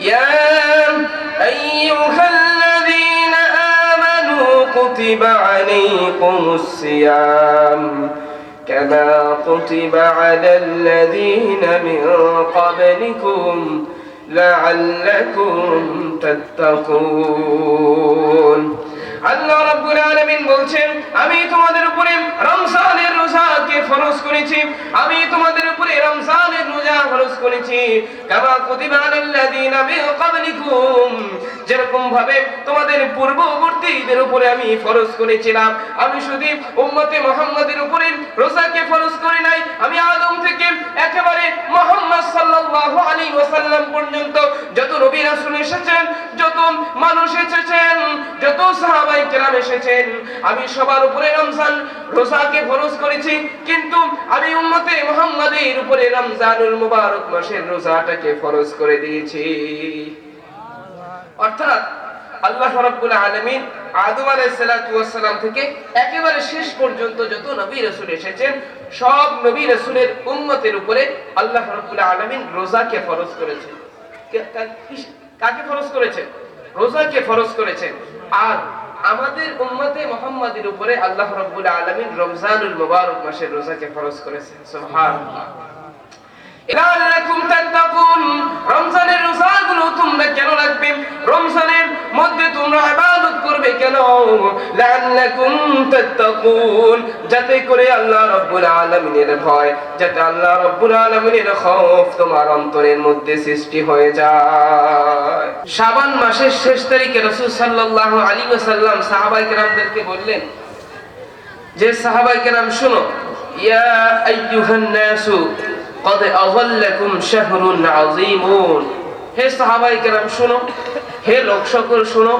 ইয়া আইয়ুহাল্লাযীনা আমানু কুতিবা আলাইকুমুস সিয়াম كما كتب على الذين من قبلكم لعلكم تتقون আল্লাহ রাব্বুল আলামিন বলছেন আমি তোমাদের উপরে রমজানের রোজাকে ফরজ করেছি আমি তোমাদের উপরে রমজানের রোজা খরচ করেছি। কামা কুতিবা আলাল্লাযিনা মিন ক্বাবলিকুম। যেরকম ভাবে তোমাদের পূর্ববর্তীদের উপরে আমি ফরজ করেছিলাম। আমি শুধু উম্মতে মুহাম্মাদের উপরে রোজাকে ফরজ করি নাই, আমি আদম থেকে একেবারে মুহাম্মদ সাল্লাল্লাহু আলাইহি ওয়াসাল্লাম পর্যন্ত যত নবী রাসূল এসেছেন সাহাবাই কেরাম এসেছেন। আমি সবার উপরে রমজান রোজাকে ফরজ করেছি, কিন্তু আমি উম্মতে মুহাম্মাদের উপরে রমজানুল মুবারক মাসের রোজাটাকে ফরজ করে দিয়েছি। অর্থাৎ আল্লাহ রাব্বুল আলামিন আদম থেকে একেবারে শেষ পর্যন্ত যত নবী রাসূল এসেছেন, সব নবী রাসূলের উম্মতের উপরে আল্লাহ রাব্বুল আলামিন রোজাকে ফরজ করেছেন। কাকে ফরজ করেছেন? রোজাকে ফরজ করেছেন। আর আমাদের উম্মতে মোহাম্মদের উপরে আল্লাহ রাব্বুল আলামিন রমজানুল মুবারক মাসের রোজাকে ফরজ করেছেন। সুবহানাল্লাহ। রমজানের রোজাগুলো তোমরা কেন রাখবে রমজানের মধ্যে তোমরা ইবাদত করবে কেন লাআল্লাকুম তাত্তাকুন যাতে করে আল্লাহ রাব্বুল আলামিনের ভয় যাতে আল্লাহ রাব্বুল আলামিনের খৌফ তোমার অন্তরের মধ্যে সৃষ্টি হয়ে যায় শাবান মাসের শেষ তারিখে রাসূল সাল্লাল্লাহু আলাইহি ওয়াসাল্লাম সাহাবায়ে কেরামদেরকে বললেন যে সাহাবাই কেরাম শুনো ইয়া আইয়ুহান নাসু قد أظلكم شهر عظيم হে সাহাবাই কেরাম শুনো হে লোক সকল শুনো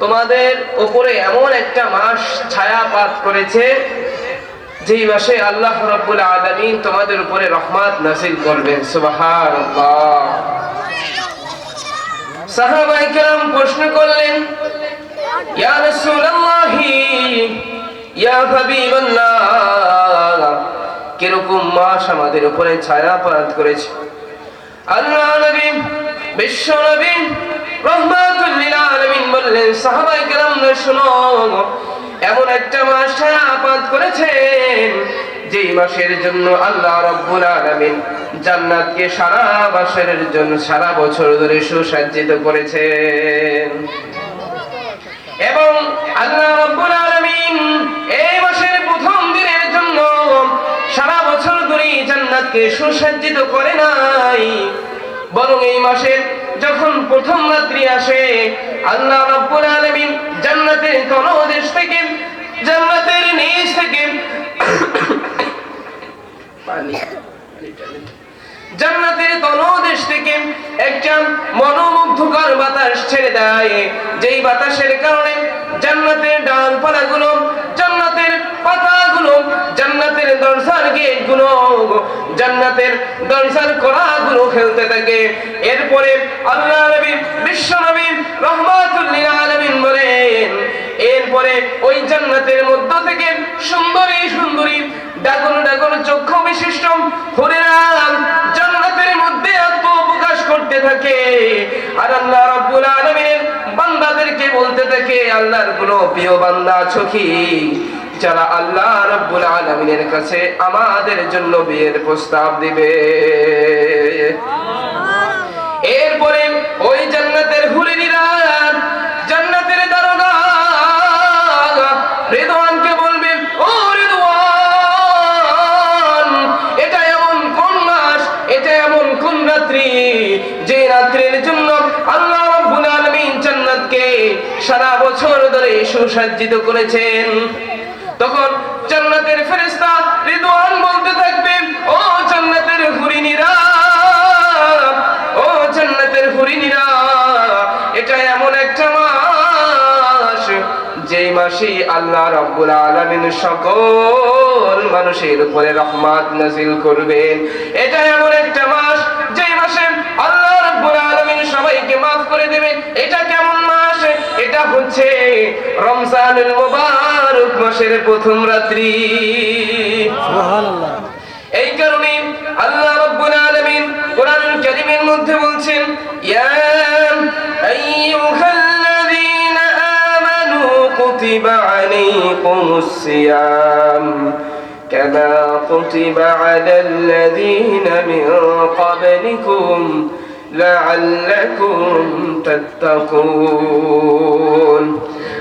তোমাদের উপরে এমন একটা মাস ছায়াপাত করেছে, যেই মাসে আল্লাহ রাব্বুল আলামিন তোমাদের উপরে রহমত নাযিল করবেন। মাস আমাদের উপরে ছায়াপাত করেছে? আল্লাহ নবী, বিশ্ব নবী রহমাতুল লিল আলামিন বললেন, সাহাবায়ে কেরাম শুনো, এমন একটা মাস ছায়াপাত করেছেন, যেই মাসের জন্য আল্লাহ জান্নাতকে জন্য, সারা বছর ধরে সুসজ্জিত করেছেন। এবং আল্লাহ এই মাসের প্রথম দিনের জন্য সারা বছর ধরে জান্নাতকে সুসজ্জিত করে নাই, বরং এই মাসের যখন প্রথম রাত্রি আসে, আল্লাহ রাব্বুল আলামিন জান্নাতের তলদেশ থেকে, জান্নাতের নিচ থেকে পানি, জান্নাতের তলদেশ থেকে একটা মনোমুগ্ধকর বাতাস ছেড়ে দেয়। যেই বাতাসের কারণে জান্নাতের ডালপালাগুলো, জান্নাতের পাতাগুলো খেলতে থাকে। এরপরে আল্লাহ নবী, বিশ্ব নবী রহমাতুল্লিল আলামিন বলেন, এরপরে ওই জান্নাতের মধ্য থেকে সুন্দরী সুন্দরী ডাগর ডাগর চক্ষু বিশিষ্ট হরিরা জান্নাতের মধ্যে আত্মপ্রকাশ করতে থাকে। আর আল্লাহ রাব্বুল আলামিন বান্দাদেরকে বলতে থাকে, আল্লাহর কোন প্রিয় বান্দা আছো যারা আল্লাহ রাব্বুল আলামিনের কাছে আমাদের জন্য বিয়ের প্রস্তাব দিবে। সারা বছর ধরে সুসজ্জিত করেছেন। তখন জান্নাতের ফেরেশতা রিদওয়ান বলতে থাকবে, ও জান্নাতের হুরিনীরা ও হরিণীরা, এটা এমন একটা মাস যে মাসে আল্লাহ রাব্বুল আলামিন সকল মানুষের উপরে রহমত নাজিল করবেন। এটা এমন একটা মাস রমজানুল মোবারক মাসের প্রথম রাত্রি। এই কারণে আল্লাহ রব্বুল আলামিন কোরআন কারীমের মধ্যে বলছেন ইয়া আইয়ুহাল্লাযীনা আমানু কুতিবা আলাইকুমুস সিয়াম كما كتب على الذين من قبلكم لعلكم تتقون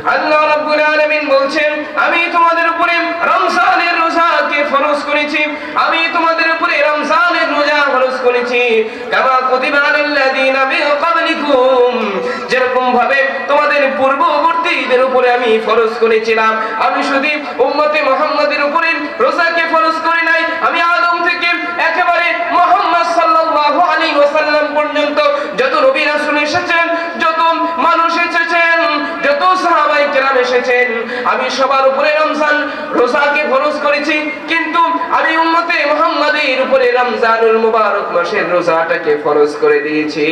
আল্লাহ রাব্বুল আলামিন বলছেন আমি তোমাদের উপরে রমজানের রোজাকে ফরজ করেছি আমি তোমাদের উপরে রমজানের রোজা ফরজ করেছি কামা কুতিবা আলাল্লাযিনা মিন ক্বাবলিকুম যেরকম ভাবে তোমাদের পূর্ববর্তীদের উপরে আমি ফরজ করেছিলাম আমি শুধু উম্মতে মুহাম্মাদের উপরে রোজাকে ফরজ করি আমি সবার উপরে রমজান রোজাকে ফরজ করেছি, কিন্তু আমি উম্মতে মুহাম্মাদের উপরে রমজানুল মুবারক মাসের রোজাটাকে ফরজ করে দিয়েছি।